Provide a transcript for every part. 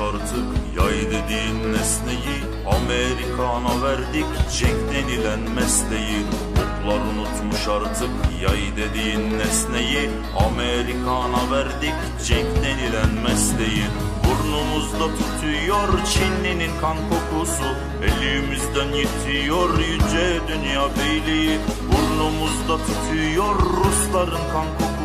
artık Yay dediğin nesneyi Amerikan'a verdik Jack denilen mesleği. Butlar unutmuş artık Yay dediğin nesneyi Amerikan'a verdik Jack denilen mesleği. Burnumuzda tutuyor Çinli'nin kan kokusu Elimizden yetiyor yüce dünya beyliği. Burnumuzda tutuyor Rusların kan kokusu.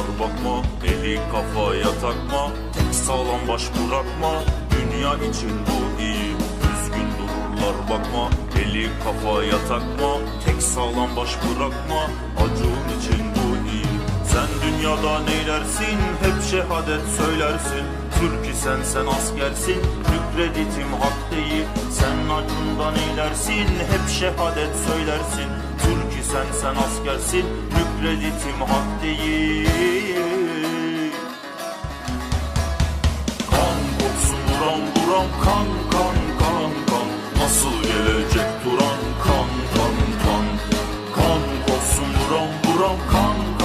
Dururlar bakma Eli kafaya takma Tek sağlam baş bırakma. Dünya için bu iyi. Düzgün dururlar bakma. Eli kafaya takma Tek sağlam baş bırakma. Acun için bu iyi. Sen dünyada neylersin Hep şehadet söylersin. Türk isen sen askersin. Hükreditim hak değil. Sen acundan eylersin Hep şehadet söylersin. Türk isen sen askersin. Hükreditim hak değil duran kan kan kan kan. Nasıl gelecek duran kan kan kan. Kan koksun buram buram kan kan